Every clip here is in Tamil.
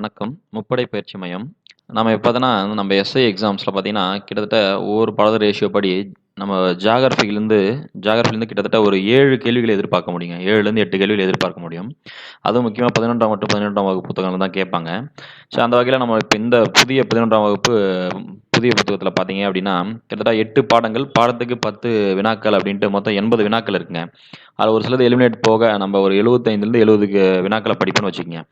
வணக்கம். முப்படை பயிற்சி மையம். நம்ம இப்ப நம்ம எஸ்ஐ எக்ஸாம்ஸ்ல பார்த்தீங்கன்னா, கிட்டத்தட்ட ஒவ்வொரு பாட ரேஷியோ படி நம்ம ஜாகிரஃபிலேருந்து ஜியோகிராஃபிலேருந்து கிட்டத்தட்ட ஒரு ஏழு கேள்விகளை எதிர்பார்க்க முடியுங்க. 7லேருந்து 8 கேள்விகள் எதிர்பார்க்க முடியும். அதுவும் முக்கியமா 11ஆம் மற்றும் 12ஆம் வகுப்பு புத்தகங்கள் தான் கேட்பாங்க. ஸோ அந்த வகையில் நம்ம இப்போ இந்த புதிய 11ஆம் வகுப்பு புதிய புத்தகத்தில் பார்த்தீங்க அப்படின்னா, கிட்டத்தட்ட எட்டு பாடங்கள், பாடத்துக்கு 10 வினாக்கள் அப்படின்ட்டு மொத்தம் 80 வினாக்கள் இருக்குங்க. அதில் ஒரு சிலது எலிமினேட் போக நம்ம ஒரு எழுபத்தைந்துலேருந்து எழுபதுக்கு வினாக்களை படிப்போம்னு வச்சுக்கோங்க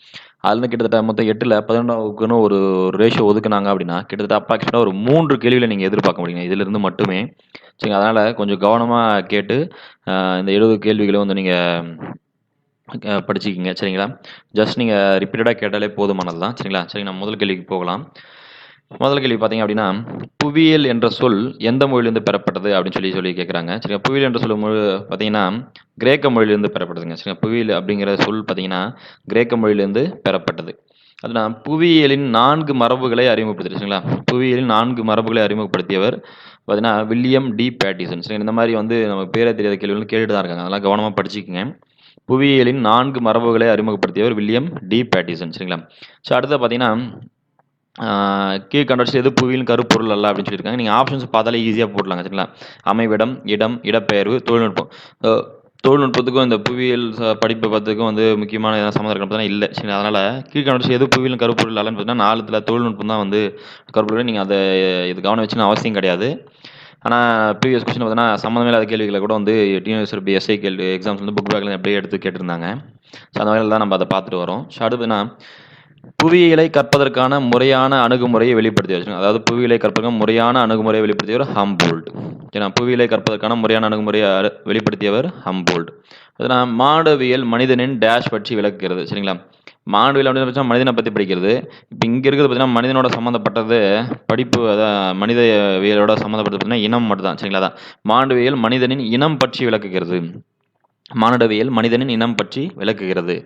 அதுலேருந்து கிட்டத்தட்ட மொத்தம் 8ல 11ஆம் ஒரு ரேஷியோ ஒதுக்குனாங்க அப்படின்னா, கிட்டத்தட்ட அப்ராக்சிமேட்டாக ஒரு மூன்று கேள்வியில் நீங்கள் எதிர்பார்க்க முடியுங்க. இதிலிருந்து மட்டுமே. சரிங்க அதனால் கொஞ்சம் கவனமாக கேட்டு, இந்த எழுபது கேள்விகளை வந்து நீங்கள் படிச்சுக்கிங்க சரிங்களா. ஜஸ்ட் நீங்கள் ரிப்பீட்டடாக கேட்டாலே போதுமானது தான். சரிங்களா. சரி நான் முதல் கேள்விக்கு போகலாம். முதல் கேள்வி பார்த்தீங்க அப்படின்னா, புவியியல் என்ற சொல் எந்த மொழியிலிருந்து பெறப்பட்டது அப்படின்னு சொல்லி சொல்லி கேட்குறாங்க. சரிங்களா. புவியியல் என்ற சொல் மொழி பார்த்தீங்கன்னா, கிரேக்க மொழியிலிருந்து பெறப்பட்டதுங்க. சரிங்களா. புவியியல் அப்படிங்கிற சொல் பார்த்தீங்கன்னா, கிரேக்க மொழியிலிருந்து பெறப்பட்டது. அதுனா புவியியலின் நான்கு மரபுகளை அறிமுகப்படுத்தியது. சரிங்களா. புவியியலின் நான்கு மரபுகளை அறிமுகப்படுத்தியவர் பார்த்தீங்கன்னா, வில்லியம் டி பேட்டிசன். சரிங்க இந்த மாதிரி வந்து நமக்கு பேரே தெரியாத கேள்விகள் கேட்டுட்டு தான் இருக்காங்க. அதெல்லாம் கவனமாக படிச்சுக்கோங்க புவியியலின் நான்கு மரபுகளை அறிமுகப்படுத்தியவர் வில்லியம் டி பேட்டிசன். சரிங்களா. ஸோ அடுத்தது பார்த்தீங்கன்னா, ஆ கீழ்க்கண்டவற்றில் எது புவியியலின் கருப்பொருள் அல்ல அப்படின்னு சொல்லியிருக்காங்க. நீங்கள் ஆப்ஷன்ஸ் பார்த்தாலே ஈஸியாக போடலாம் சரிங்களா. அமைவிடம், இடம், இடப்பெயர்வு, தொழில்நுட்பம். தொழில்நுட்பத்துக்கும் இந்த புவியியல் படிப்பு பார்த்ததுக்கும் வந்து முக்கியமான எதாவது சம்மந்தம் இருக்கான்னு பார்த்தீங்கன்னா சரி அதனால் அதனால கீழ்க்கண்டவற்றில் எது புவியிலும் கருப்பொருள் அல்லன்னு பார்த்தீங்கன்னா, 4த்துல தொழில்நுட்பம் தான் வந்து கருப்பொருள். நீங்கள் அதை இது கவனம் வச்சுன்னு அவசியம் கிடையாது. ஆனால் ப்ரீவியஸ் கொஸ்டின் பார்த்தீங்கன்னா, சம்மந்தமே இல்லாத கேள்விகளை கூட வந்து டிஎன்பிஎஸ்சி எஸ்ஐ கேள்வி எக்ஸாம்ஸ் வந்து புக் பேக்கில் அப்படியே எடுத்து கேட்டிருந்தாங்க. ஸோ அந்த மாதிரிலாம் தான் நம்ம அதை பார்த்துட்டு வரோம். ஸோ அடுத்து புவியியலை கற்பதற்கான முறையான அணுகுமுறையை வெளிப்படுத்தியவர். அதாவது புவியியலை கற்பதற்கான முறையான அணுகுமுறையை வெளிப்படுத்தியவர் ஹம்போல்ட். ஏன்னா புவியியலை கற்பதற்கான முறையான அணுகுமுறையை அ வெளிப்படுத்தியவர் ஹம்போல்ட். அதுனா மானுடவியல் மனிதனின் டேஷ் பற்றி விளக்குகிறது. சரிங்களா. மானுடவியல் அப்படின்னு வச்சா மனிதனை பத்தி படிக்கிறது. இப்ப இங்க இருக்கிறது பார்த்தீங்கன்னா, மனிதனோட சம்மந்தப்பட்டது படிப்பு அதான் மனிதவியலோட சம்மந்தப்பட்டது பார்த்தீங்கன்னா, இனம் மட்டும் தான். சரிங்களா. அதான் மானுடவியல் மனிதனின் இனம் பற்றி விளக்குகிறது. மானுடவியல் மனிதனின் இனம் பற்றி விளக்குகிறது.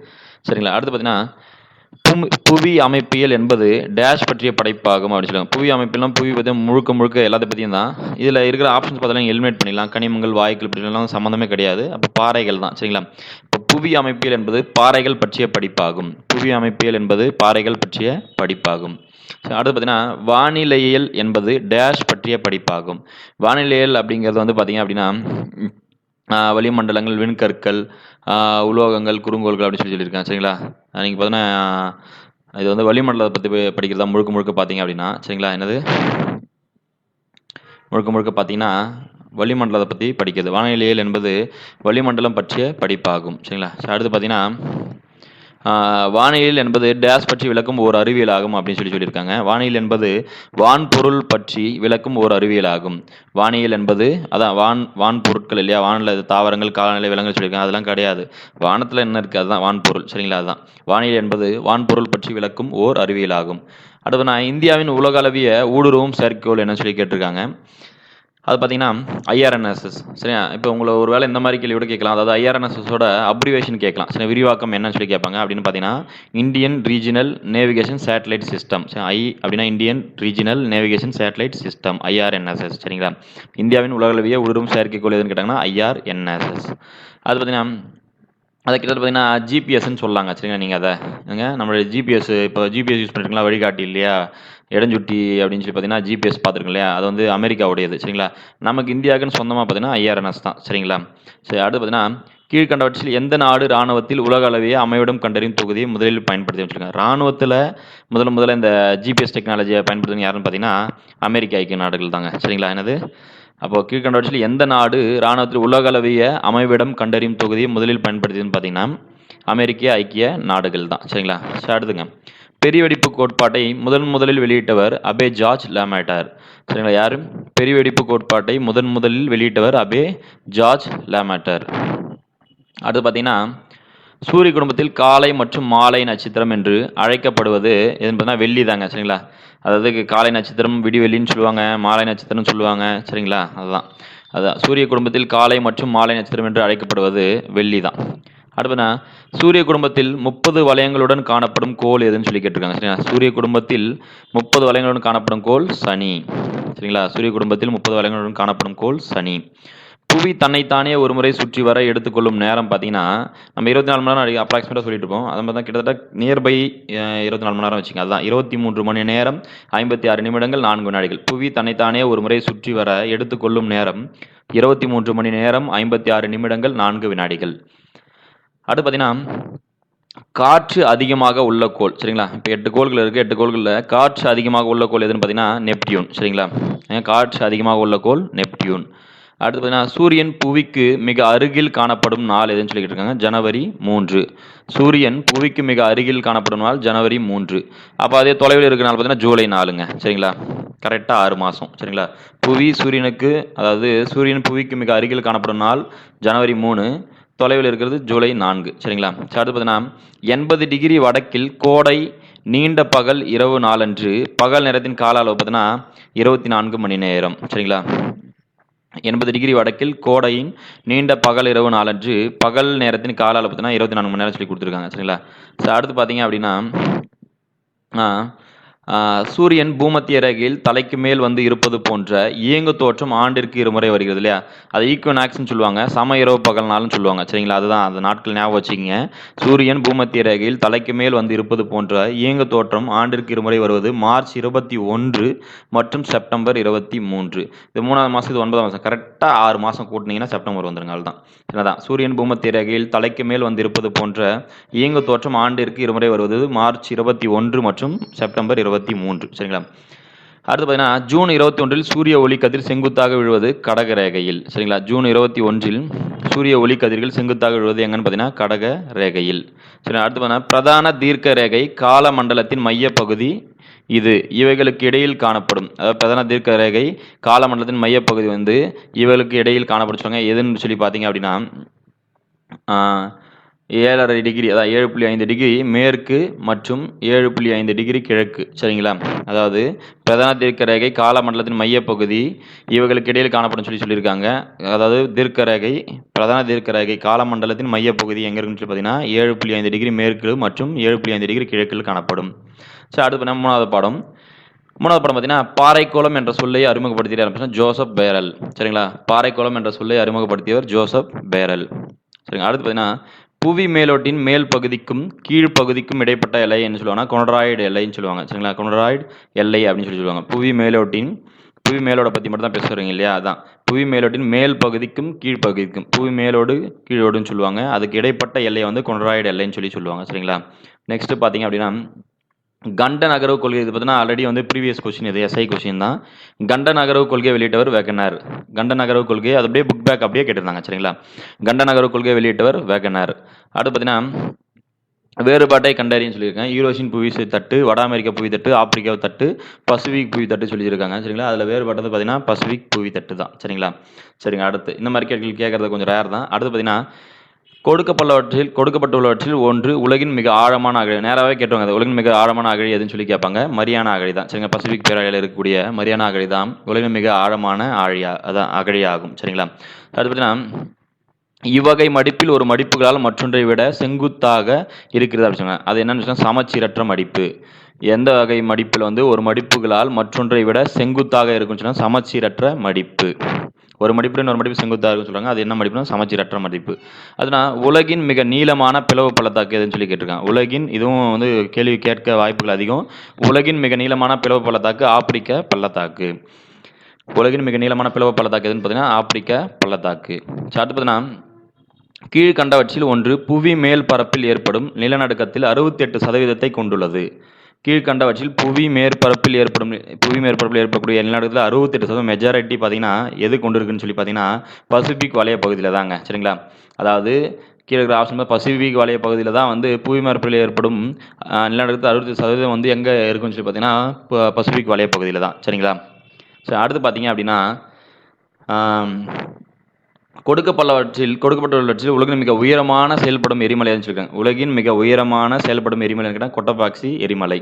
சரிங்களா. அடுத்து பார்த்தீங்கன்னா, பும் புவி அமைப்பியல் என்பது டேஷ் பற்றிய படைப்பாகும் அப்படின்னு சொல்லுவாங்க. புவி அமைப்பிலாம் புவி பற்றி முழுக்க முழுக்க எல்லாத்த பற்றியும் தான். இதில் இருக்கிற ஆப்ஷன்ஸ் பார்த்தீங்கன்னா எலிமினேட் பண்ணிடலாம். கனிமங்கள், வாயுக்கள் இப்படிலாம் சம்மந்தமே கிடையாது. அப்போ பாறைகள் தான். சரிங்களா. இப்போ புவி அமைப்பியல் என்பது பாறைகள் பற்றிய படிப்பாகும். புவி அமைப்பியல் என்பது பாறைகள் பற்றிய படிப்பாகும். அடுத்து பார்த்தீங்கன்னா, வானிலையியல் என்பது டேஷ் பற்றிய படிப்பாகும். வானிலையியல் அப்படிங்கிறது வந்து பார்த்தீங்க அப்படின்னா, வளிமண்டலங்கள், விண்கற்கள், உலோகங்கள், குறுங்கோள்கள் அப்படின்னு சொல்லி சொல்லியிருக்காங்க. சரிங்களா. நீங்க பார்த்தீங்கன்னா, இது வந்து வளிமண்டலத்த பத்தி தான் முழுக்க முழுக்க பார்த்தீங்க அப்படின்னா, சரிங்களா. என்னது? முழுக்க முழுக்க பார்த்தீங்கன்னா, வளிமண்டலத்த பத்தி படிக்கிறது. வானிலையியல் என்பது வளிமண்டலம் பற்றிய படிப்பாகும். சரிங்களா. அடுத்து பார்த்தீங்கன்னா, வானியல் என்பது டேஸ் பற்றி விளக்கும் ஓர் அறிவியலாகும் அப்படின்னு சொல்லி சொல்லியிருக்காங்க. வானியல் என்பது வான்பொருள் பற்றி விளக்கும் ஓர் அறிவியலாகும். வானியல் என்பது அதான் வான் வான் பொருட்கள் இல்லையா? வானில் தாவரங்கள், காலநிலை, விலங்குகள் சொல்லியிருக்காங்க. அதெல்லாம் கிடையாது. வானத்தில் என்ன இருக்குது அதுதான் வான்பொருள். சரிங்களா. அதுதான். வானியல் என்பது வான்பொருள் பற்றி விளக்கும் ஓர் அறிவியல் ஆகும் அடுத்து நான் இந்தியாவின் உலகளவிய ஊடுருவும் செயற்கைக்கோள் என்னன்னு சொல்லி கேட்டிருக்காங்க. அது பார்த்தீங்கன்னா, ஐஆர்என்எஸ்எஸ். சரியா. இப்போ உங்களை ஒரு வேளை இந்த மாதிரி கேள்வி கூட கேட்கலாம். அதாவது ஐஆர்என்எஸ்எஸோட அப்ரிவேஷன் கேட்கலாம். சரி விரிவாக்கம் என்னன்னு சொல்லி கேட்பாங்க. அப்படின்னு பார்த்தீங்கன்னா, Indian regional navigation satellite system. I அப்படின்னா Indian regional navigation satellite system. IRNSS. சரிங்களா. இந்தியாவின் உலகளவிய ஊடுருவும் செயற்கைக்கோள் எதுன்னு கேட்டாங்கன்னா, ஐஆர்என்எஸ்எஸ். அது பார்த்தீங்கன்னா, அதை கிட்ட பார்த்தீங்கன்னா, ஜிபிஎஸ்ன்னு சொல்லலாங்க. சரிங்களா. நீங்கள் அதை ஏங்க நம்மளுடைய ஜிபிஎஸ் இப்போ ஜிபிஎஸ் யூஸ் பண்ணுறீங்களா வழிகாட்டி இல்லையா? இடஞ்சுட்டி அப்படின்னு சொல்லி பார்த்தீங்கன்னா, ஜிபிஎஸ் பார்த்துருக்கோம் இல்லையா? அது வந்து அமெரிக்காவுடையது. சரிங்களா. நமக்கு இந்தியாவுக்குன்னு சொந்தமாக பார்த்தீங்கன்னா, ஐஆர்என்எஸ் தான். சரிங்களா. சரி அடுத்து பார்த்தீங்கன்னா, கீழ்கண்டவற்றில் எந்த நாடு ராணுவத்தில் உலக அளவிய அமைவிடம் கண்டறியும் தொகுதியை முதலில் பயன்படுத்தி வச்சுருக்காங்க இராணுவத்தில் முதல் முதல்ல இந்த ஜிபிஎஸ் டெக்னாலஜியை பயன்படுத்துனது யாருன்னு பார்த்தீங்கன்னா, அமெரிக்க ஐக்கிய நாடுகள் தாங்க. சரிங்களா. என்னது? அப்போது கீழ்கண்டவற்றில் எந்த நாடு ராணுவத்தில் உலக அளவிய அமைவிடம் கண்டறியும் தொகுதியை முதலில் பயன்படுத்தியதுன்னு பார்த்தீங்கன்னா, அமெரிக்க ஐக்கிய நாடுகள் தான். சரிங்களா. சரி அடுத்துங்க. பெரிய வெடிப்பு கோட்பாட்டை முதன் முதலில் வெளியிட்டவர் அபே ஜார்ஜ் லேமேட்டர். சரிங்களா. யாரு? பெரிய வெடிப்பு கோட்பாட்டை முதன் முதலில் வெளியிட்டவர் அபே ஜார்ஜ் லேமேட்டர். அடுத்து பார்த்தீங்கன்னா, சூரிய குடும்பத்தில் காலை மற்றும் மாலை நட்சத்திரம் என்று அழைக்கப்படுவது எதுன்னு பார்த்தீங்கன்னா, வெள்ளி தாங்க. சரிங்களா. அதாவது காலை நட்சத்திரம் விடிவெள்ளின்னு சொல்லுவாங்க. மாலை நட்சத்திரம்னு சொல்லுவாங்க. சரிங்களா. அதுதான். அதான் சூரிய குடும்பத்தில் காலை மற்றும் மாலை நட்சத்திரம் என்று அழைக்கப்படுவது வெள்ளி தான். அடுத்ததுனா, சூரிய குடும்பத்தில் 30 வளையங்களுடன் காணப்படும் கோள் எதுன்னு சொல்லி கேட்டிருக்காங்க. சரிங்களா. சூரிய குடும்பத்தில் 30 வளையங்களுடன் காணப்படும் கோள் சனி. சரிங்களா. சூரிய குடும்பத்தில் 30 வளையங்களுடன் காணப்படும் கோள் சனி. புவி தன்னைத்தானே ஒரு முறை சுற்றி வர எடுத்துக்கொள்ளும் நேரம் பார்த்தீங்கன்னா நம்ம இருபத்தி நாலு மணி நேரம் அப்ராக்சிமேட்டாக சொல்லிட்டு இருப்போம் அது மாதிரி தான் கிட்டத்தட்ட நியர்பை இருபத்தி நாலு மணி நேரம் வச்சுங்க அதுதான் இருபத்தி மூன்று மணி நேரம் ஐம்பத்தி ஆறு நிமிடங்கள் நான்கு வினாடிகள் புவி தன்னைத்தானே ஒரு முறை சுற்றி வர எடுத்துக்கொள்ளும் நேரம் இருபத்தி மூன்று மணி நேரம் ஐம்பத்தி ஆறு நிமிடங்கள் நான்கு வினாடிகள் அடுத்து பார்த்தீங்கன்னா காற்று அதிகமாக உள்ள கோள் சரிங்களா? இப்போ எட்டு கோள்கள் இருக்குது எட்டு கோள்களில் காற்று அதிகமாக உள்ள கோள் எதுன்னு பார்த்தீங்கன்னா நெப்டியூன் சரிங்களா? காற்று அதிகமாக உள்ள கோள் நெப்டியூன். அடுத்து பார்த்தீங்கன்னா சூரியன் புவிக்கு மிக அருகில் காணப்படும் நாள் எதுன்னு சொல்லிட்டு இருக்காங்க ஜனவரி மூன்று. சூரியன் புவிக்கு மிக அருகில் காணப்படும் நாள் ஜனவரி மூன்று. அப்போ அதே தொலைவில் இருக்கிற நாள் பார்த்தீங்கன்னா ஜூலை நாலுங்க சரிங்களா? கரெக்டாக ஆறு மாதம் சரிங்களா? புவி சூரியனுக்கு அதாவது சூரியன் புவிக்கு மிக அருகில் காணப்படும் நாள் ஜனவரி மூணு. தொலைவில் இருக்கிறது ஜூலை நான்கு. சரிங்களா? அடுத்து பார்த்தீங்கன்னா எண்பது டிகிரி வடக்கில் கோடை நீண்ட பகல் இரவு நாளன்று பகல் நேரத்தின் கால அளவு பார்த்தீங்கன்னா இருபத்தி நான்கு மணி நேரம். சரிங்களா? எண்பது டிகிரி வடக்கில் கோடையின் நீண்ட பகல் இரவு நாளன்று பகல் நேரத்தின் கால அளவு பார்த்தீங்கன்னா இருபத்தி நான்கு மணி நேரம் சொல்லி கொடுத்துருக்காங்க. சரிங்களா? அடுத்து பார்த்தீங்க அப்படின்னா சூரியன் பூமத்திய ரேகையில் தலைக்கு மேல் வந்து இருப்பது போன்ற இயங்கு தோற்றம் ஆண்டிற்கு இருமுறை வருகிறது இல்லையா? அது ஈக்குவனாக்ஸ்னு சொல்லுவாங்க சம இரவு பகல் சொல்லுவாங்க. சரிங்களா? அதுதான் அந்த நாட்கள் ஞாபகம் வச்சுக்கோங்க. சூரியன் பூமத்திய ரேகையில் தலைக்கு மேல் வந்து இருப்பது போன்ற இயங்கு தோற்றம் ஆண்டிற்கு இருமுறை வருவது மார்ச் இருபத்தி ஒன்று மற்றும் செப்டம்பர் இருபத்தி மூன்று. இது மூணாவது மாதம் இது ஒன்பதாம் மாதம் கரெக்டாக ஆறு மாதம் கூட்டினீங்கன்னா செப்டம்பர் வந்துருங்க அதுதான் என்னதான் சூரியன் பூமத்திய ரேகையில் தலைக்கு மேல் வந்து இருப்பது போன்ற இயங்கு தோற்றம் ஆண்டிற்கு இருமுறை வருவது மார்ச் இருபத்தி ஒன்று மற்றும் செப்டம்பர் இருபத்தி மூன்று. சரிங்களா? அடுத்து பார்த்தீங்கன்னா ஜூன் இருபத்தி ஒன்றில் சூரிய ஒளி கதிர் செங்குத்தாக விழுவது கடக ரேகையில் சரிங்களா? ஜூன் இருபத்தி ஒன்றில் சூரிய ஒளி கதிர்கள் செங்குத்தாக விழுவது எங்கன்னு பார்த்தீங்கன்னா கடக ரேகையில் சரி அடுத்து பார்த்தீங்கன்னா பிரதான தீர்க்க ரேகை கால மண்டலத்தின் மையப்பகுதி இது. இவைகளுக்கு இடையில் காணப்படும். அதாவது பிரதான தீர்க்க ரேகை காலமண்டலத்தின் மையப்பகுதி வந்து இவைகளுக்கு இடையில் காணப்படும் சொல்லுவாங்க எதுன்னு சொல்லி பார்த்தீங்க அப்படின்னா ஏழரை டிகிரி அதாவது ஏழு புள்ளி ஐந்து டிகிரி மேற்கு மற்றும் ஏழு புள்ளி ஐந்து டிகிரி கிழக்கு சரிங்களா? அதாவது பிரதான தீர்க்க ரேகை காலமண்டலத்தின் மையப்பகுதி இவர்களுக்கு இடையில் காணப்படும் சொல்லி சொல்லியிருக்காங்க. அதாவது தீர்க்க ரேகை பிரதான தீர்க்க ரேகை காலமண்டலத்தின் மையப்பகுதி எங்கே இருக்குன்னு சொல்லி பார்த்தீங்கன்னா ஏழு புள்ளி ஐந்து டிகிரி மேற்கு மற்றும் ஏழு புள்ளி ஐந்து டிகிரி கிழக்கில் காணப்படும். சரி அடுத்து பார்த்தீங்கன்னா மூணாவது பாடம். மூணாவது படம் பார்த்தீங்கன்னா பாறைக்கோளம் என்ற சொல்லை அறிமுகப்படுத்திய ஆரம்பிச்சா ஜோசப் பேரல் சரிங்களா? பாறைக்கோளம் என்ற சொல்லை அறிமுகப்படுத்தியவர் ஜோசப் பேரல். சரிங்க அடுத்து பார்த்தீங்கன்னா புவி மேலோட்டின் மேல் பகுதிக்கும் கீழ் பகுதிக்கும் இடைப்பட்ட எல்லை என்ன சொல்லுவாங்கன்னா கொனராய்டு எல்லைன்னு சொல்லுவாங்க. சரிங்களா? கொனராய்டு எல்லை அப்படின்னு சொல்லி சொல்லுவாங்க. புவி மேலோட்டின் புவி மேலோட பற்றி மட்டும் தான் பேசுகிறீங்க இல்லையா? அதான். புவி மேலோட்டின் மேல் பகுதிக்கும் கீழ் பகுதிக்கும் புவி மேலோடு கீழோடுன்னு சொல்லுவாங்க. அதுக்கு இடைப்பட்ட எல்லையை வந்து கொனராய்டு எல்லைன்னு சொல்லி சொல்லுவாங்க. சரிங்களா? நெக்ஸ்ட்டு பார்த்தீங்க அப்படின்னா கண்ட நகரவு கொள்கை இது பார்த்தீங்கன்னா ஆல்ரெடி வந்து ப்ரீவியஸ் கொஸ்டின் இது எஸ்ஐ கொஸ்டின் தான். கண்ட நகரவு கொள்கையை வெளியிட்டவர் வேகனார் கண்ட நகரவு கொள்கை அது அப்படியே புக் பேக் அப்படியே கேட்டிருந்தாங்க சரிங்களா? கண்ட நகரவு கொள்கையை வெளியிட்டவர் வேகனார் அடுத்து பார்த்தீங்கன்னா வேறுபாட்டை கண்டறின்னு சொல்லியிருக்காங்க. யூரோஷியன் புவி தட்டு வட அமெரிக்க புவி தட்டு ஆப்பிரிக்கா தட்டு பசிபிக் புவி தட்டு சொல்லியிருக்காங்க சரிங்களா? அதில் வேறுபாட்டது பார்த்தீங்கன்னா பசிபிக் புவி தட்டு தான் சரிங்களா? சரிங்க அடுத்து இந்த மாதிரி கேள்வி கேட்கறது கொஞ்சம் ரேர் தான். அடுத்து பார்த்தீங்கன்னா கொடுக்கப்பட்டவற்றில் கொடுக்கப்பட்டுள்ளவற்றில் ஒன்று உலகின் மிக ஆழமான அகழி. நேராகவே கேட்டுவாங்க அது உலகின் மிக ஆழமான அகழி எதுன்னு சொல்லி கேட்பாங்க. மரியானா அகழி தான். சரிங்களா? பசிபிக் பேரலையில் இருக்கக்கூடிய மரியானா அகழி தான் உலகின் மிக ஆழமான ஆழியா அதான் அகழியாகும். சரிங்களா? அது பார்த்தீங்கன்னா இவ்வகை மடிப்பில் ஒரு மடிப்புகளால் மற்றொன்றை விட செங்குத்தாக இருக்கிறது அப்படின்னு சொன்னாங்க அது என்னன்னு சொன்னால் சமச்சீரற்ற மடிப்பு. எந்த வகை மடிப்பில் வந்து ஒரு மடிப்புகளால் மற்றொன்றை விட செங்குத்தாக இருக்குன்னு சொன்னால் சமச்சீரற்ற மடிப்பு. ஒரு மடிப்பு இன்னொரு மடிப்பு செங்குத்தாக இருக்குன்னு சொல்கிறாங்க அது என்ன மடிப்புனா சமச்சீரற்ற மடிப்பு. அதுனா உலகின் மிக நீளமான பிளவு பள்ளத்தாக்கு எதுன்னு சொல்லி கேட்டிருக்காங்க. உலகின் இதுவும் வந்து கேள்வி கேட்க வாய்ப்புகள் அதிகம். உலகின் மிக நீளமான பிளவு பள்ளத்தாக்கு ஆப்பிரிக்க பள்ளத்தாக்கு. உலகின் மிக நீளமான பிளவு பள்ளத்தாக்கு எதுன்னு பார்த்தீங்கன்னா ஆப்பிரிக்க பள்ளத்தாக்கு. அடுத்து பார்த்தீங்கன்னா கீழ்கண்டவற்றில் ஒன்று புவி மேல் பரப்பில் ஏற்படும் நிலநடுக்கத்தில் அறுபத்தி எட்டு சதவீதத்தை கொண்டுள்ளது. கீழ்கண்டவற்றில் புவி மேற்பரப்பில் ஏற்படும் புவி மேற்பரப்பில் ஏற்படக்கூடிய நிலநடுக்கத்தில் அறுபத்தெட்டு சதவீதம் மெஜாரிட்டி பார்த்தீங்கன்னா எது கொண்டு இருக்குன்னு சொல்லி பார்த்தீங்கன்னா பசிபிக் வலய பகுதியில் தாங்க சரிங்களா? அதாவது கீழே இருக்கிற ஆப்ஷன் பசிபிக் வலய பகுதியில் தான் வந்து புவி மேற்பரப்பில் ஏற்படும் நிலநடுக்கத்தில் அறுபத்தி சதவீதம் வந்து எங்கே இருக்குன்னு சொல்லி பார்த்தீங்கன்னா இப்போ பசிபிக் வலய பகுதியில் தான் சரிங்களா? சரி அடுத்து பார்த்தீங்க அப்படின்னா ஆம், கொடுக்கப்பட்டவற்றில் கொடுக்கப்பட்டுள்ளவற்றில் உலகின் மிக உயரமான செயல்படும் எரிமலைன்னு சொல்லியிருக்காங்க. உலகின் மிக உயரமான செயல்படும் எரிமலைன்னு கேட்டால் கொட்டபாக்சி எரிமலை.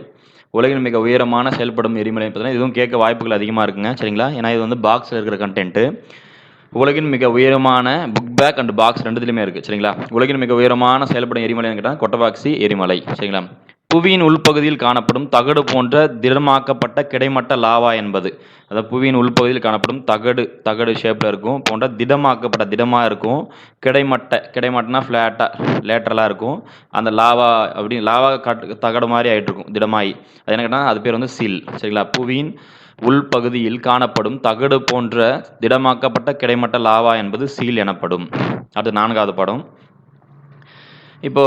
உலகின் மிக உயரமான செயல்படும் எரிமலை பார்த்தீங்கன்னா இதுவும் கேட்க வாய்ப்புகள் அதிகமாக இருக்குங்க. சரிங்களா? ஏன்னா இது வந்து பாக்ஸில் இருக்கிற கண்டென்ட்டு உலகின் மிக உயரமான புக் பேக் அண்ட் பாக்ஸ் ரெண்டுத்துலையுமே இருக்குது சரிங்களா? உலகின் மிக உயரமான செயல்படும் எரிமலைன்னு கேட்டால் கொட்டபாக்சி எரிமலை. சரிங்களா? புவியின் உள்பகுதியில் காணப்படும் தகடு போன்ற திடமாக்கப்பட்ட கிடைமட்ட லாவா என்பது. அதாவது புவியின் உள்பகுதியில் காணப்படும் தகடு தகடு ஷேப்பில் இருக்கும் போன்ற திடமாக்கப்பட்ட திடமாக இருக்கும் கிடைமட்ட கிடைமட்டனா ஃப்ளாட்டாக லேட்டரலாக இருக்கும். அந்த லாவா அப்படி லாவா கட்டு தகடு மாதிரி ஆகிட்டு இருக்கும் திடமாயி. அது என்ன கேட்டால் அது பேர் வந்து சில் சரிங்களா? புவியின் உள்பகுதியில் காணப்படும் தகடு போன்ற திடமாக்கப்பட்ட கிடைமட்ட லாவா என்பது சீல் எனப்படும். அடுத்து நான்காவது படம். இப்போ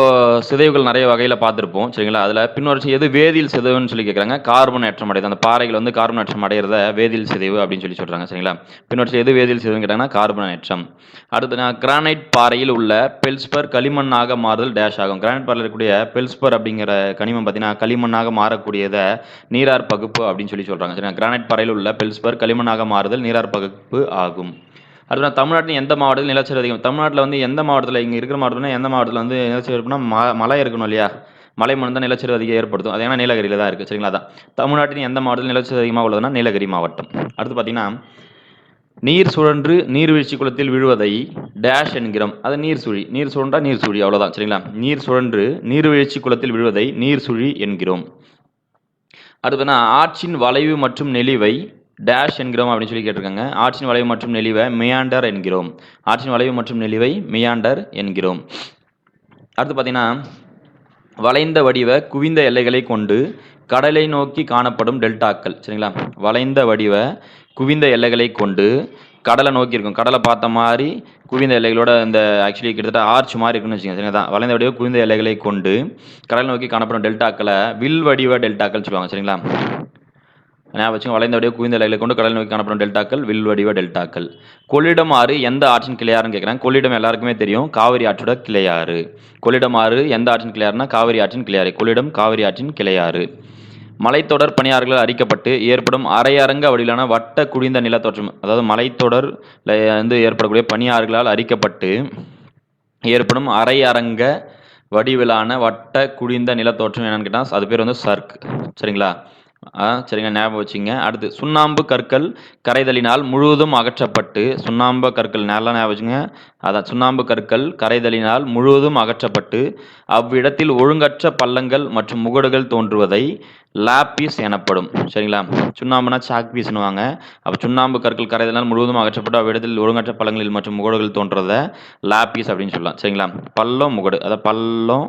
சிதைவுகள் நிறைய வகையில் பார்த்துருப்போம் சரிங்களா? அதில் பின்வரிசை எது வேதியில் சிதைவுன்னு சொல்லி கேட்குறாங்க கார்பன் ஏற்றம் அடையுது அந்த பாறைகள் வந்து கார்பன் ஏற்றம் அடைகிறத வேதியியல் சிதைவு அப்படின்னு சொல்லி சொல்கிறாங்க சரிங்களா? பின்வரிசை எது வேதியியல் சிதைவுன்னு கேட்டாங்கன்னா கார்பன் ஏற்றம். அடுத்து நான் கிரானைட் பாறையில் உள்ள பெல்ஸ்பர் களிமண்ணாக மாறுதல் டேஷ் ஆகும். கிரானைட் பாறையில் இருக்கக்கூடிய பெல்ஸ்பர் அப்படிங்கிற கனிமம் பார்த்தீங்கன்னா களிமண்ணாக மாறக்கூடியதை நீரார் பகுப்பு அப்படின்னு சொல்லி சொல்கிறாங்க சரிங்களா? கிரானைட் பாறையில் உள்ள பெல்ஸ்பர் களிமண்ணாக மாறுதல் நீரார் பகுப்பு ஆகும். அடுத்து தமிழ்நாட்டில் எந்த மாவட்டத்தில் நிலச்சரி அதிகம். தமிழ்நாட்டில் வந்து எந்த மாவட்டத்தில் இங்கே இருக்கிற மாவட்டத்தில் எந்த மாவட்டத்தில் வந்து நிலச்சரி இருக்குன்னா ம மலை இருக்கணும் இல்லையா? மலை மண் தான் நிலச்சரி அதிகம் ஏற்படுத்தும். அது ஏன்னா நீலகிரியில் தான் இருக்குது சரிங்களா? அதான். தமிழ்நாட்டின் எந்த மாவட்டத்தில் நிலச்சரி அதிகமாக உள்ளதுன்னா நீலகிரி மாவட்டம். அடுத்து பார்த்தீங்கன்னா நீர் சுழன்று நீர்வீழ்ச்சி குளத்தில் விழுவதை டேஷ் என்கிறோம். அது நீர் சுழி. நீர் சுழன்றா நீர் சுழி. அவ்வளோதான் சரிங்களா? நீர் சுழன்று நீர்வீழ்ச்சி குளத்தில் விழுவதை நீர் சுழி என்கிறோம். அடுத்ததுனா ஆற்றின் வளைவு மற்றும் நெளிவை டேஷ் என்கிறோம் அப்படின்னு சொல்லி கேட்டிருக்காங்க. ஆற்றின் வளைவு மற்றும் நெளிவை மியாண்டர் என்கிறோம். ஆற்றின் வளைவு மற்றும் நெளிவை மியாண்டர் என்கிறோம். அடுத்து பார்த்தீங்கன்னா வளைந்த வடிவ குவிந்த எல்லைகளை கொண்டு கடலை நோக்கி காணப்படும் டெல்டாக்கள். சரிங்களா? வளைந்த வடிவ குவிந்த எல்லைகளை கொண்டு கடலை நோக்கி இருக்கும். கடலை பார்த்த மாதிரி குவிந்த எல்லைகளோட இந்த ஆக்சுவலி கிட்டத்தட்ட ஆர்ச் மாதிரி இருக்குன்னு வச்சுக்கோங்க. சரிங்களா? தான் வளைந்த வடிவ குவிந்த எல்லைகளை கொண்டு கடலை நோக்கி காணப்படும் டெல்டாக்களை வில் வடிவ டெல்டாக்கள் சொல்லுவாங்க. சரிங்களா? ஞாபகம் வச்சுங்க வளைந்த குவிந்த எல்லைகளை கொண்டு கடல் நோக்கி காணப்படும் டெல்டாக்கள் வில் வடிவ டெல்டாக்கள். கொள்ளிடம் ஆறு எந்த ஆற்றின் கிளையாறுன்னு கேட்குறாங்க கொள்ளிடம் எல்லாருக்குமே தெரியும். காவிரி ஆற்றோட கிளையாறு. கொள்ளிடம் ஆறு எந்த ஆற்றின் கிளையாறுனா காவிரி ஆற்றின் கிளையாறு. கொள்ளிடம் காவிரி ஆற்றின் கிளையாறு. மலைத்தொடர் பணியாறுகள் அரிக்கப்பட்டு ஏற்படும் அரையரங்க வடிவிலான வட்ட குழிந்த நிலத்தோற்றம் அதாவது மலைத்தொடர் வந்து ஏற்படக்கூடிய பணியாறுகளால் அரிக்கப்பட்டு ஏற்படும் அரையரங்க வடிவிலான வட்ட குழிந்த நிலத்தோற்றம் என்னன்னு கேட்டால் அது பேர் வந்து சர்க். சரிங்களா? ஆ சரிங்க ஞாபகம் வச்சுங்க. அடுத்து சுண்ணாம்பு கற்கள் கரைதலினால் முழுவதும் அகற்றப்பட்டு சுண்ணாம்பு கற்கள் நல்லா ஞாபகம் வச்சுங்க. அதான் சுண்ணாம்பு கற்கள் கரைதலினால் முழுவதும் அகற்றப்பட்டு அவ்விடத்தில் ஒழுங்கற்ற பள்ளங்கள் மற்றும் முகடுகள் தோன்றுவதை லாப்பீஸ் எனப்படும். சரிங்களா? சுண்ணாம்புனா சாக் பீஸ்னுவாங்க அப்போ சுண்ணாம்பு கற்கள் கரைதலினால் முழுவதும் அகற்றப்பட்டு அவ்விடத்தில் ஒழுங்கற்ற பள்ளங்களில் மற்றும் முகடுகள் தோன்றதை லாப்பீஸ் அப்படின்னு சொல்லலாம். சரிங்களா? பள்ளம் முகடு. அதாவது பள்ளம்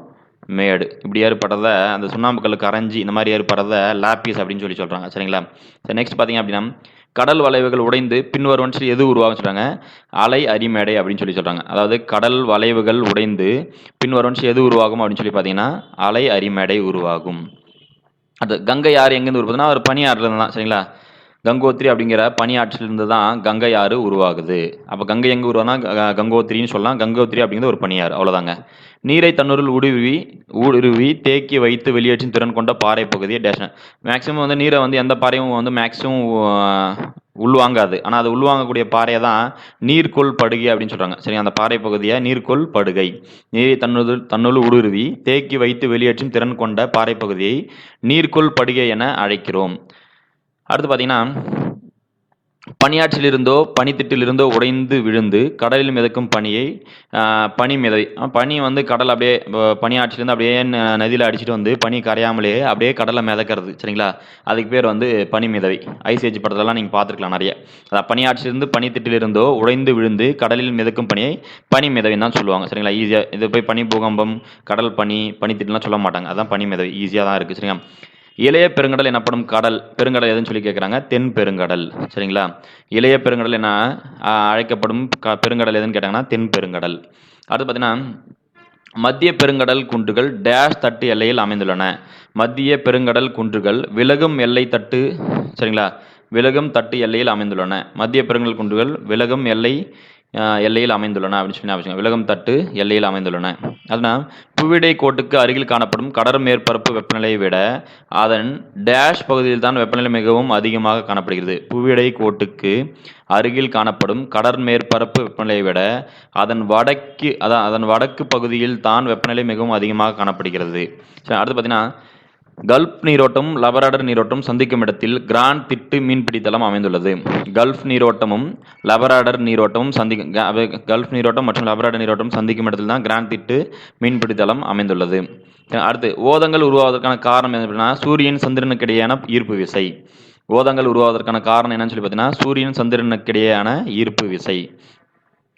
மேடு. இப்படி ஏற்படுறத அந்த சுண்ணாம்புக்கல் கரைஞ்சி இந்த மாதிரி ஏற்படுறத லாப்பிஸ் அப்படின்னு சொல்லி சொல்கிறாங்க சரிங்களா? சரி நெக்ஸ்ட் பார்த்தீங்க அப்படின்னா கடல் வளைவுகள் உடைந்து பின்வரும் சொல்லி எது உருவாகும் சொல்கிறாங்க அலை அரிமேடை அப்படின்னு சொல்லி சொல்கிறாங்க அதாவது கடல் வளைவுகள் உடைந்து பின்வரும் எது உருவாகும் அப்படின்னு சொல்லி பார்த்தீங்கன்னா அலை அரிமேடை உருவாகும். அது கங்கை யார் எங்கேருந்து உருவாதுன்னா ஒரு பனியாறுல இருந்து தான். சரிங்களா? கங்கோத்திரி அப்படிங்கிற பனியாற்றிலிருந்து தான் கங்கை ஆறு உருவாகுது. அப்போ கங்கை எங்கே உருவானா கங்கோத்திரின்னு சொல்லலாம். கங்கோத்திரி அப்படிங்கிறது ஒரு பனியாறு அவ்வளோதாங்க நீரை தன்னுருள் உடுவி ஊடுருவி தேக்கி வைத்து வெளியேற்றும் திறன் கொண்ட பாறை பகுதியை டேஷன். மேக்ஸிமம் வந்து நீரை வந்து எந்த பாறையும் வந்து மேக்ஸிமம் உள்வாங்காது. ஆனால் அது உள்வாங்கக்கூடிய பாறையை தான் நீர்கோள் படுகை அப்படின்னு சொல்கிறாங்க சரி அந்த பாறை பகுதியை நீர்கோள் படுகை. நீரை தன்னுள் தன்னுள் ஊடுருவி தேக்கி வைத்து வெளியேற்றும் திறன் கொண்ட பாறை பகுதியை நீர்கோள் படுகை என அழைக்கிறோம். அடுத்து பார்த்தீங்கன்னா பனியாற்றிலிருந்தோ பனித்திட்டிலிருந்தோ உடைந்து விழுந்து கடலில் மிதக்கும் பனியை பனி மிதவை பனி வந்து கடல் அப்படியே பணியாற்றிலிருந்து அப்படியே நதியில் அடிச்சுட்டு வந்து பனி கரையாமலே அப்படியே கடலை மிதக்கிறது சரிங்களா? அதுக்கு பேர் வந்து பனி மிதவை ஐசிஹெச் படத்தெல்லாம் நீங்கள் பார்த்துருக்கலாம் நிறைய. அதான் பனியாற்றிலிருந்து பனித்திட்டிலிருந்தோ உடைந்து விழுந்து கடலில் மிதக்கும் பனியை பனி மிதவைன்னு தான் சொல்லுவாங்க சரிங்களா? ஈஸியாக இது போய் பனி பூகம்பம் கடல் பனி பனித்திட்டுலாம் சொல்ல மாட்டாங்க. அதான் பனி மிதவை ஈஸியாக தான் இருக்குது சரிங்களா? இளைய பெருங்கடல் எனப்படும் கடல் பெருங்கடல் எதுன்னு சொல்லி கேட்குறாங்க தென் பெருங்கடல். சரிங்களா? இளைய பெருங்கடல் என அழைக்கப்படும் க பெருங்கடல் எதுன்னு கேட்டாங்கன்னா தென் பெருங்கடல். அடுத்து பார்த்தீங்கன்னா மத்திய பெருங்கடல் குன்றுகள் டேஷ் தட்டு எல்லையில் அமைந்துள்ளன. மத்திய பெருங்கடல் குன்றுகள் விலகும் எல்லை தட்டு சரிங்களா? விலகும் தட்டு எல்லையில் அமைந்துள்ளன. மத்திய பெருங்கடல் குன்றுகள் விலகும் எல்லை எல்லையில் அமைந்துள்ளன. அப்படின்னு சொல்லி ஞாபகம் விலகும் தட்டு எல்லையில் அமைந்துள்ளன. அதனால் புவிடை கோட்டுக்கு அருகில் காணப்படும் கடற் மேற்பரப்பு வெப்பநிலையை விட அதன் டேஷ் பகுதியில் தான் வெப்பநிலை மிகவும் அதிகமாக காணப்படுகிறது. புவிடை கோட்டுக்கு அருகில் காணப்படும் கடற் மேற்பரப்பு வெப்பநிலையை விட அதன் வடக்கு அதான் அதன் வடக்கு பகுதியில் தான் வெப்பநிலை மிகவும் அதிகமாக காணப்படுகிறது. அடுத்து பார்த்தீங்கன்னா கல்ஃப் நீரோட்டம் லபராடர் நீரோட்டம் சந்திக்கும் இடத்தில் கிராண்ட் திட்டு மீன்பிடி தளம் அமைந்துள்ளது. கல்ஃப் நீரோட்டமும் லபராடர் நீரோட்டமும் சந்திக்கும் கல்ஃப் நீரோட்டம் மற்றும் லபராடர் நீரோட்டம் சந்திக்கும் இடத்தில் தான் கிராண்ட் திட்டு மீன்பிடி தளம் அமைந்துள்ளது. அடுத்து ஓதங்கள் உருவாவதற்கான காரணம் என்ன அப்படின்னா சூரியன் சந்திரனுக்கு இடையேயான ஈர்ப்பு விசை. ஓதங்கள் உருவாவதற்கான காரணம் என்னன்னு சொல்லி பார்த்தீங்கன்னா சூரியன் சந்திரனுக்கு இடையேயான ஈர்ப்பு விசை.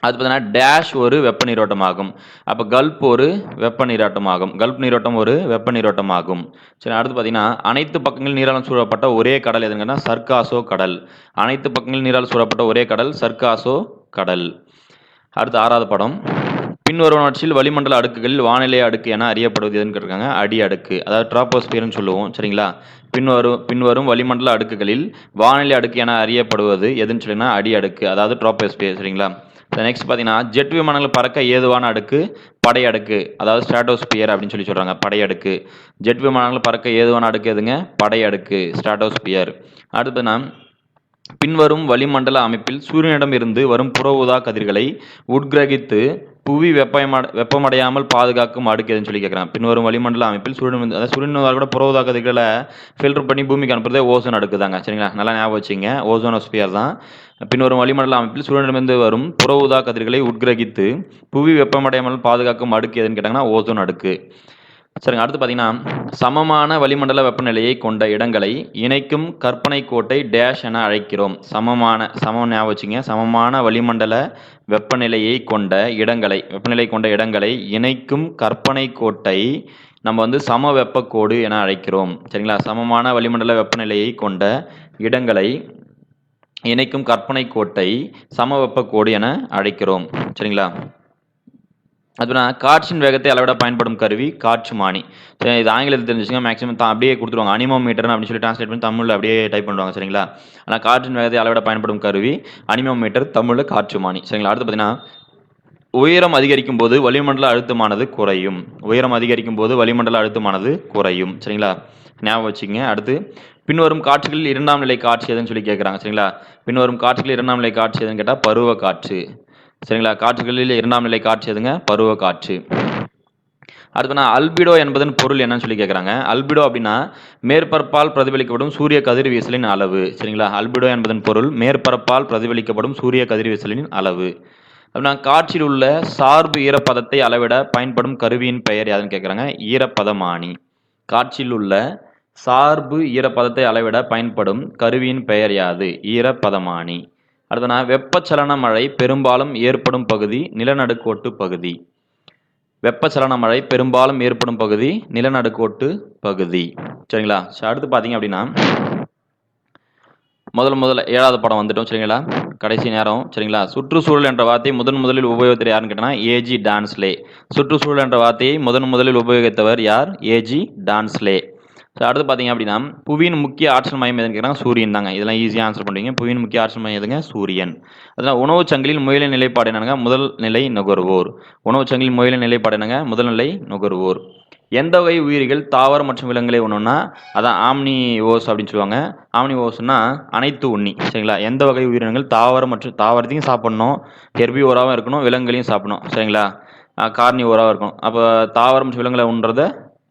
அது பார்த்தீங்கன்னா டேஷ் ஒரு வெப்ப நீரோட்டமாகும் அப்போ கல்ப் ஒரு வெப்ப நீரோட்டமாகும் கல்ப் நீரோட்டம் ஒரு வெப்ப நீரோட்டமாகும் சரி அடுத்து பார்த்தீங்கன்னா அனைத்து பக்கங்களில் நீரால் சூழப்பட்ட ஒரே கடல் எதுங்கன்னா சர்க்காசோ கடல். அனைத்து பக்கங்களில் நீரால் சூழப்பட்ட ஒரே கடல் சர்க்காசோ கடல். அடுத்து ஆறாவது படம். பின்வருவனவற்றில் வளிமண்டல அடுக்குகளில் வானிலை அடுக்கு என அறியப்படுவது எதுன்னு கேட்டிருக்காங்க? அடி அடுக்கு. அதாவது ட்ராப்போஸ்பியர்னு சொல்லுவோம். சரிங்களா? பின்வரும் பின்வரும் வளிமண்டல அடுக்குகளில் வானிலை அடுக்கு என அறியப்படுவது எதுன்னு சொல்லினா அடி அடுக்கு. அதாவது ட்ராப்போஸ்பியர் சரிங்களா? நெக்ஸ்ட் பார்த்தீங்கன்னா ஜெட் விமானங்கள் பறக்க ஏதுவான அடுக்கு? படை அடுக்கு. அதாவது ஸ்டாட்டோஸ்பியர் அப்படின்னு சொல்லி சொல்கிறாங்க படையடுக்கு ஜெட் விமானங்கள் பறக்க ஏதுவான அடுக்கு எதுங்க? படை அடுக்கு. ஸ்ட்ராட்டோஸ்பியர் அடுத்துனா பின்வரும் வளிமண்டல அமைப்பில் சூரியனிடம் இருந்து வரும் புற ஊதா கதிர்களை உட்கிரகித்து புவி வெப்பமட வெப்பமடையாமல் பாதுகாக்கும் அடுக்கு எதுன்னு சொல்லி கேட்குறான் பின்வரும் வளிமண்டல அமைப்பில் சூரியன் வந்து- அதாவது சூரியன் கூட புற ஊதா கதிர்களை ஃபில்டர் பண்ணி பூமிக்கு அனுப்புறதே ஓசோன் அடுக்கு தாங்க சரிங்களா? நல்லா ஞாபகம் வச்சுங்க ஓசோனோஸ்பியர் தான். பின்வரும் வளிமண்டல அமைப்பில் சூரியனிடமிருந்து வரும் புற ஊதா கதிர்களை உட்கிரகித்து புவி வெப்பமடையாமல் பாதுகாக்கும் அடுக்கு எதுன்னு கேட்டாங்கன்னா ஓசோன் அடுக்கு. சரிங்க அடுத்து பார்த்தீங்கன்னா சமமான வளிமண்டல வெப்பநிலையை கொண்ட இடங்களை இணைக்கும் கற்பனை கோட்டை டேஷ் என அழைக்கிறோம். சமமான சமம் ஞாபகம் வச்சுங்க சமமான வளிமண்டல வெப்பநிலையை கொண்ட இடங்களை வெப்பநிலை கொண்ட இடங்களை இணைக்கும் கற்பனை கோட்டை நம்ம வந்து சம வெப்பக்கோடு என அழைக்கிறோம். சரிங்களா? சமமான வளிமண்டல வெப்பநிலையை கொண்ட இடங்களை இணைக்கும் கற்பனை கோட்டை சமவெப்ப கோடு என அழைக்கிறோம். சரிங்களா? அதுனா காற்றின் வேகத்தை அளவிட பயன்படும் கருவி காற்றுமானி. சரி இது ஆங்கிலத்தில் தெரிஞ்சுங்க மேக்ஸிமம் தான் அப்படியே கொடுத்துருவாங்க. அனிமோமீட்டர் அப்படின்னு சொல்லி ட்ரான்ஸ்லேட் பண்ணி தமிழில் அப்படியே டைப் பண்ணுவாங்க. சரிங்களா? ஆனால் காற்றின் வேகத்தை அளவிட பயன்படும் கருவி அனிமோமீட்டர் தமிழில் காற்றுமானி. சரிங்களா? அடுத்து பார்த்தீங்கன்னா உயரம் அதிகரிக்கும் போது வளிமண்டல அழுத்தமானது குறையும். உயரம் அதிகரிக்கும் போது வளிமண்டல அழுத்தமானது குறையும். சரிங்களா? ஞாபகம் வச்சுக்கங்க. அடுத்து பின்வரும் காற்றுகளில் இரண்டாம் நிலை காட்சி எதுன்னு சொல்லி கேட்குறாங்க சரிங்களா? பின்வரும் காற்றுகளில் இரண்டாம் நிலை காட்சி எதுன்னு கேட்டால் பருவ காற்று. சரிங்களா? காற்றுகளில் இரண்டாம் நிலை காட்சி எதுங்க? பருவ காற்று. அடுத்து நான் அல்பிடோ என்பதன் பொருள் என்னன்னு சொல்லி கேட்குறாங்க அல்பிடோ அப்படின்னா மேற்பரப்பால் பிரதிபலிக்கப்படும் சூரிய கதிர்வீசலின் அளவு. சரிங்களா? அல்பிடோ என்பதன் பொருள் மேற்பரப்பால் பிரதிபலிக்கப்படும் சூரிய கதிர்வீசலின் அளவு. அப்படின்னா காற்றில் உள்ள சார்பு ஈரப்பதத்தை அளவிட பயன்படும் கருவியின் பெயர் யாருன்னு கேட்குறாங்க ஈரப்பதமானி. காற்றில் உள்ள சார்பு ஈரப்பதத்தை அளவிட பயன்படும் கருவியின் பெயர் யாது? ஈரப்பதமானி. அடுத்தனா வெப்பச்சலன மழை பெரும்பாலும் ஏற்படும் பகுதி நிலநடுக்கோட்டு பகுதி. வெப்பச்சலன மழை பெரும்பாலும் ஏற்படும் பகுதி நிலநடுக்கோட்டு பகுதி. சரிங்களா? அடுத்து பார்த்தீங்க அப்படின்னா முதல் முதல்ல ஏழாவது படம் வந்துட்டோம் சரிங்களா? கடைசி நேரம் சரிங்களா? சுற்றுச்சூழல் என்ற வார்த்தையை முதன் முதலில் உபயோகித்தவர் யாருன்னு கேட்டனா ஏஜி டான்ஸ்லே. சுற்றுச்சூழல் என்ற வார்த்தையை முதன் முதலில் உபயோகித்தவர் யார்? ஏஜி டான்ஸ்லே. ஸோ அடுத்து பார்த்தீங்க அப்படின்னா புவியின் முக்கிய ஆற்றல் மையம் எதுன்னு கேட்டால் சூரியன் தாங்க. இதெல்லாம் ஈஸியாக ஆன்சர் பண்ணுறீங்க புவியின் முக்கிய ஆற்றல் மையம் எதுங்க? சூரியன். அதனால் உணவுச் சங்கிலியில் முயலின் நிலைப்பாடு என்னங்க? முதல் நிலை நுகர்வோர். உணவுச் சங்கிலில் முயலின் நிலைப்பாடு என்னங்க? முதல் நிலை நுகர்வோர். எந்த வகை உயிரிகள் தாவரம் மற்றும் விலங்குகளை ஒன்றுன்னா அதான் ஆம்னி ஓஸ் அப்படின்னு சொல்லுவாங்க. ஆம்னி ஓஸ்னா அனைத்து உண்ணி சரிங்களா? எந்த வகை உயிரினங்கள் தாவரம் மற்றும் தாவரத்தையும் சாப்பிடணும் ஹெர்பி ஓராகவும் இருக்கணும் விலங்குகளையும் சாப்பிடணும் சரிங்களா? கார்னி ஓராகவும் இருக்கணும். அப்போ தாவரம் மற்றும் விலங்குகளை உண்றத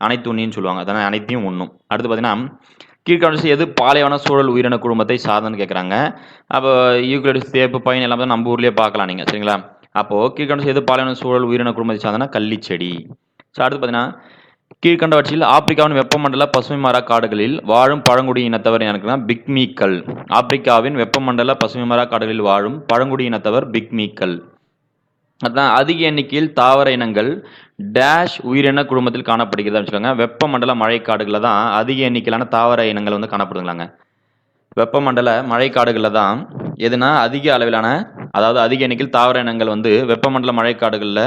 அனைத்து உண்ணின்னு சொல்லுவாங்க. அதனால் அனைத்தையும் உண்ணும். அடுத்து பார்த்தீங்கன்னா கீழ்கண்டசி எது? பாலைவன சூழல் உயிரின குடும்பத்தை சார்ந்தன்னு கேட்குறாங்க அப்போ யூக்ளிடிஸ் தேப்பு பையன் எல்லாமே நம்ம ஊர்லேயே பார்க்கலாம் நீங்கள் சரிங்களா? அப்போது கீழ்கண்டசி எது? பாலைவன சூழல் உயிரின குடும்பத்தை சார்ந்தனா கள்ளிச்செடி. ஸோ அடுத்து பார்த்தீங்கன்னா கீழ்கண்டவற்றில் ஆப்பிரிக்காவின் வெப்பமண்டல பசுமை மர காடுகளில் வாழும் பழங்குடி இனத்தவர் எனக்குன்னா பிக்மீக்கள். ஆப்பிரிக்காவின் வெப்பமண்டல பசுமை மர காடுகளில் வாழும் பழங்குடி இனத்தவர் பிக்மீக்கள். அதான் அதிக எண்ணிக்கையில் தாவர இனங்கள் டேஷ் உயிரின குடும்பத்தில் காணப்படுகிறது வச்சுக்கோங்க. வெப்பமண்டல மழைக்காடுகளில் தான் அதிக எண்ணிக்கையிலான தாவர இனங்கள் வந்து காணப்படுதுங்களாங்க. வெப்பமண்டல மழைக்காடுகளில் தான் எதுனா அதிக அளவிலான அதாவது அதிக எண்ணிக்கையில் தாவர இனங்கள் வந்து வெப்பமண்டல மழைக்காடுகளில்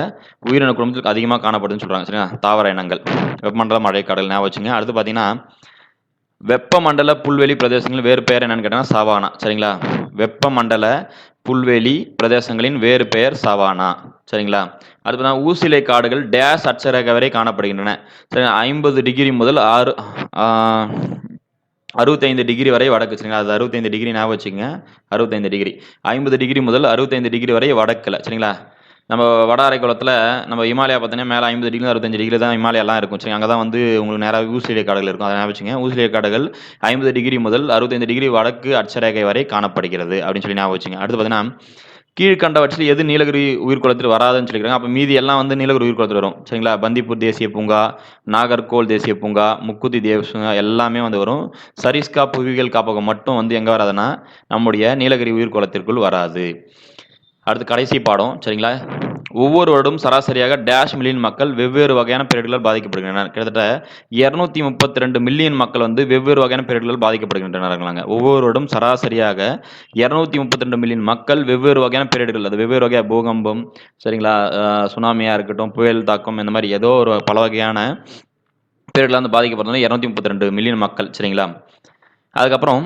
உயிரின குடும்பத்தில் அதிகமாக காணப்படுதுன்னு சொல்கிறாங்க சரிங்களா? தாவர இனங்கள். வெப்பமண்டல மழைக்காடுகள் ஞாபகம் வச்சுங்க. அடுத்து பார்த்தீங்கன்னா வெப்பமண்டல புல்வெளி பிரதேசங்கள் வேறு பேர் என்னன்னு கேட்டாங்கன்னா சவானா. சரிங்களா? வெப்பமண்டல புல்வெளி பிரதேசங்களின் வேறு பெயர் சவானா. சரிங்களா? அடுத்து பார்த்தா ஊசிலை காடுகள் டேஸ் அட்சரேகை வரை காணப்படுகின்றன. சரி ஐம்பது டிகிரி முதல் ஆறு அறுபத்தைந்து டிகிரி வரை வடக்கு. சரிங்களா? அது அறுபத்தைந்து டிகிரி ஞாபகம் வச்சுக்கோங்க. அறுபத்தைந்து டிகிரி. ஐம்பது டிகிரி முதல் அறுபத்தைந்து டிகிரி வரை வடக்கில். சரிங்களா? நம்ம வட அரைக்குளத்தில் நம்ம இமாலயா பார்த்தீங்கன்னா மேலே ஐம்பது டிகிரி அறுபத்தஞ்சு டிகிரி தான் இமாலயாலாம் இருக்கும். சரி அங்கே தான் வந்து உங்களுக்கு நேராக ஊசிலிய காடுகள் இருக்கும். அதை ஞாபகம் வச்சுங்க. ஊசிலிய காடுகள் ஐம்பது டிகிரி முதல் அறுபத்தைந்து டிகிரி வடக்கு அட்சரேகை வரை காணப்படுகிறது அப்படின்னு சொல்லி ஞாபகம் வச்சுங்க. அடுத்து பார்த்தீங்கன்னா கீழ்கண்டவற்றில் எது நீலகிரி உயிர்குளத்தில் வராதுன்னு சொல்லிக்கிறாங்க அப்போ மீதி எல்லாம் வந்து நீலகிரி உயிர்குளத்தில் வரும். சரிங்களா? பந்திப்பூர் தேசிய பூங்கா நாகர்கோல் தேசிய பூங்கா முக்குத்தி தேவ எல்லாமே வந்து வரும். சரிஸ்கா புவியியல் காப்பகம் மட்டும் வந்து எங்கே வராதுன்னா நம்முடைய நீலகிரி உயிர்குளத்திற்குள் வராது. அடுத்து கடைசி பாடம் சரிங்களா? ஒவ்வொரு வருடம் சராசரியாக டேஷ் மில்லியன் மக்கள் வெவ்வேறு வகையான பேரிடர்களால் பாதிக்கப்படுகின்றனர். கிட்டத்தட்ட இரநூத்தி முப்பத்தி ரெண்டு மில்லியன் மக்கள் வந்து வெவ்வேறு வகையான பேரிடர்களால் பாதிக்கப்படுகின்றனர்களாங்க. ஒவ்வொரு வருடம் சராசரியாக இரநூத்தி முப்பத்தி ரெண்டு மில்லியன் மக்கள் வெவ்வேறு வகையான பேரிடர்கள் அது வெவ்வேறு வகையான பூகம்பம் சரிங்களா? சுனாமியாக இருக்கட்டும் புயல் தாக்கம் இந்த மாதிரி ஏதோ ஒரு பல வகையான பேரிடர்கள் வந்து பாதிக்கப்படுறதுனால இரநூத்தி முப்பத்தி ரெண்டு மில்லியன் மக்கள் சரிங்களா? அதுக்கப்புறம்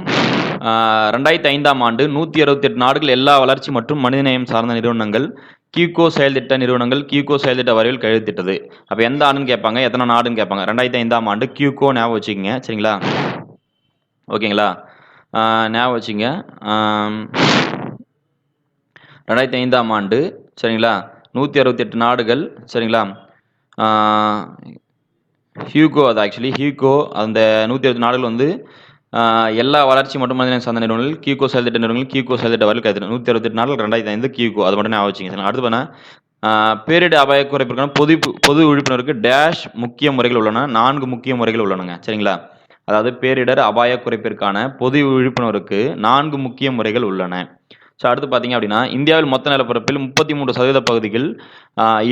ரெண்டாயிரத்தி ஐந்தாம் ஆண்டு நூற்றி அறுபத்தெட்டு நாடுகள் எல்லா வளர்ச்சி மற்றும் மனிதநேயம் சார்ந்த நிறுவனங்கள் கியூகோ செயல்திட்ட நிறுவனங்கள் கியூகோ செயல்திட்ட வரைவில் கையெழுத்திட்டது. அப்போ எந்த ஆண்டுன்னு கேட்பாங்க எத்தனை நாடுன்னு கேட்பாங்க. ரெண்டாயிரத்தி ஐந்தாம் ஆண்டு கியூகோ ஞாபகம் வச்சுக்கோங்க சரிங்களா? ஓகேங்களா? ஞாபகம் வச்சுங்க ரெண்டாயிரத்தி ஐந்தாம் ஆண்டு சரிங்களா? நூற்றி அறுபத்தெட்டு நாடுகள் சரிங்களா? ஹியூகோ அது ஆக்சுவலி ஹியூகோ அந்த நூற்றி அறுபத்தி நாடுகள் வந்து எல்லா வளர்ச்சி மற்றும் மனிதநேய சார்ந்த நிறுவனங்கள் கியூகோ செயல்திட்ட நிறுவனங்கள் கியூகோ செயல்திட்ட வரையில் கைது நூற்றி அறுபத்தெட்டு நாள் ரெண்டாயிரத்தி ஐந்து கியூகோ அது மட்டும் ஞாபகம் வச்சுங்க அடுத்து பண்ண பேரிட அபாய குறைப்பிற்கான பொது பொது விழிப்புணர்வுக்கு டேஷ் முக்கிய முறைகள் உள்ளன. நான்கு முக்கிய முறைகள் உள்ளனங்க. சரிங்களா? அதாவது பேரிடர் அபாய குறைப்பிற்கான பொது விழிப்புணர்வுக்கு நான்கு முக்கிய முறைகள் உள்ளன. ஸோ அடுத்து பார்த்தீங்க அப்படின்னா இந்தியாவில் மொத்த நிலப்பரப்பில் முப்பத்தி மூன்று சதவீத பகுதிகள்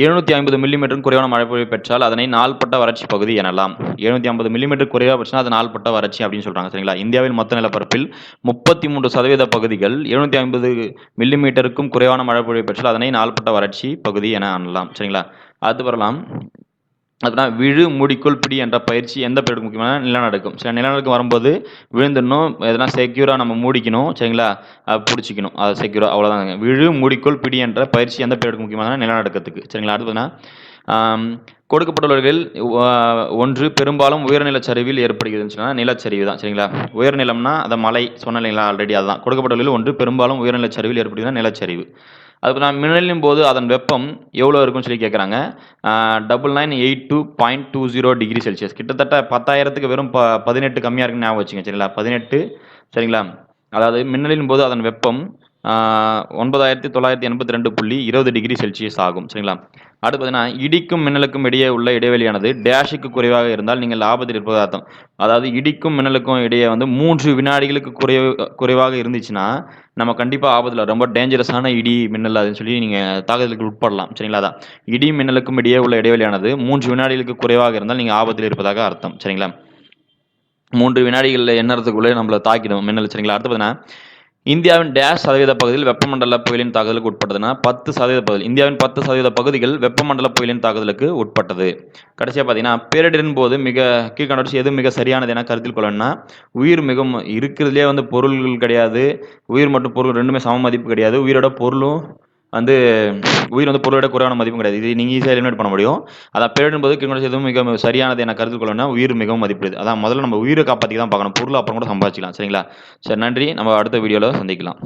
எழுநூற்றி ஐம்பது மில்லிமீட்டர் குறைவான மழைப்பொழிவு பெற்றால் அதனை நாள்பட்ட வறட்சி பகுதி எனலாம். எழுநூற்றி ஐம்பது மில்லிமீட்டர் குறைவாக பெற்றால் அது நாள்பட்ட வறட்சி அப்படின்னு சொல்கிறாங்க சரிங்களா? இந்தியாவில் மொத்த நிலப்பரப்பில் முப்பத்தி மூன்று சதவீத பகுதிகள் எழுநூற்றி ஐம்பது மில்லிமீட்டருக்கும் குறைவான மழைப்பொழிவு பெற்றால் அதனை நாள்பட்ட வறட்சி பகுதி என அணலாம் சரிங்களா? அடுத்து வரலாம். அப்படின்னா விழு முடிக்குள் பிடி என்ற பயிற்சி எந்த பேருக்கு முக்கியமான? நிலநடுக்கம். சில நிலநடுக்கம் வரும்போது விழுந்துடணும். எதனா செக்யூராக நம்ம மூடிக்கணும். சரிங்களா? பிடிச்சிக்கணும். அது செக்யூராக அவ்வளோதாங்க விழு முடிக்குள் பிடி என்ற பயிற்சி எந்த பேருக்கு முக்கியமான? நிலநடுக்கத்துக்கு. சரிங்களா? அடுத்து பார்த்தீங்கன்னா கொடுக்கப்பட்டுள்ளவர்கள் ஒன்று பெரும்பாலும் உயர்நிலச்சரிவில் ஏற்படுகிறதுன்னு சொன்னால் நிலச்சரிவு தான். சரிங்களா? உயர்நிலம்னா அதை மலை சொன்ன ஆல்ரெடி அதுதான். கொடுக்கப்பட்டுள்ளவர்கள் ஒன்று பெரும்பாலும் உயர்நிலச்சரிவில் ஏற்படுகிறது நிலச்சரிவு. அதுக்கு நான் மின்னலின் போது அதன் வெப்பம் எவ்வளோ இருக்கும்னு சொல்லி கேட்குறாங்க double nine eight two point two zero degree Celsius கிட்டத்தட்ட பத்தாயிரத்துக்கு வெறும் ப பதினெட்டு கம்மியாக இருக்குன்னு ஞாபகம் வச்சுங்க சரிங்களா? பதினெட்டு சரிங்களா? அதாவது மின்னலின் போது அதன் வெப்பம் ஒன்பதாயிரத்தி தொள்ளாயிரத்தி எண்பத்தி ரெண்டு புள்ளி இருபது டிகிரி செல்சியஸ் ஆகும் சரிங்களா? அடுத்து பார்த்தீங்கன்னா இடிக்கும் மின்னலுக்கும் இடையே உள்ள இடைவெளியானது டேஷுக்கு குறைவாக இருந்தால் நீங்கள் லாபத்தில் இருப்பது அர்த்தம். அதாவது இடிக்கும் மின்னலுக்கும் இடையே வந்து மூன்று வினாடிகளுக்கு குறைவு குறைவாக இருந்துச்சுன்னா நம்ம கண்டிப்பாக ஆபத்தில் ரொம்ப டேஞ்சரஸான இடி மின்னல் அதுன்னு சொல்லி நீங்கள் தாக்குதலுக்கு உட்படலாம். சரிங்களா? அதான். இடி மின்னலுக்கும் இடையே உள்ள இடைவெளியானது மூன்று வினாடிகளுக்கு குறைவாக இருந்தால் நீங்கள் ஆபத்தில் இருப்பதாக அர்த்தம். சரிங்களா? மூன்று வினாடிகளில் எண்ணறதுக்குள்ளே நம்மளை தாக்கிடும் மின்னல். சரிங்களா? அடுத்து பார்த்தீங்கன்னா இந்தியாவின் டேஷ் சதவீத பகுதியில் வெப்பமண்டல புயலின் தாக்குதலுக்கு உட்பட்டதுன்னா பத்து சதவீத பகுதி இந்தியாவின் பத்து சதவீத பகுதிகள் வெப்பமண்டல புயலின் தாக்குதலுக்கு உட்பட்டது. கடைசியாக பார்த்தீங்கன்னா பேரிடரின் போது மிக கீழ்கண்டவற்றை எது மிக சரியானது என கருத்தில் கொள்ளணும்னா உயிர் மிகவும் இருக்கிறதுலே வந்து பொருள்கள் கிடையாது. உயிர் மற்றும் பொருள் ரெண்டுமே சம மதிப்பு கிடையாது. உயிரோட பொருளும் வந்து உயிர் வந்து பொருளோட குறைவான மதிப்பும் கிடையாது. இது நீங்கள் ஈஸியாக எலிமினேட் பண்ண முடியும். அதான் பேரிடும் போது கீழ்கண்டவற்றை எதுவும் மிக சரியானது என கருத்தில் கொள்ளணும்னா உயிர் மிகவும் மதிப்பிடுது அதான் முதல்ல நம்ம உயிரை காப்பாற்றி தான் பார்க்கணும். பொருள் அப்புறம் கூட சம்பாதிச்சிக்கலாம். சரிங்களா? சரி நன்றி. நம்ம அடுத்த வீடியோவில் சந்திக்கலாம்.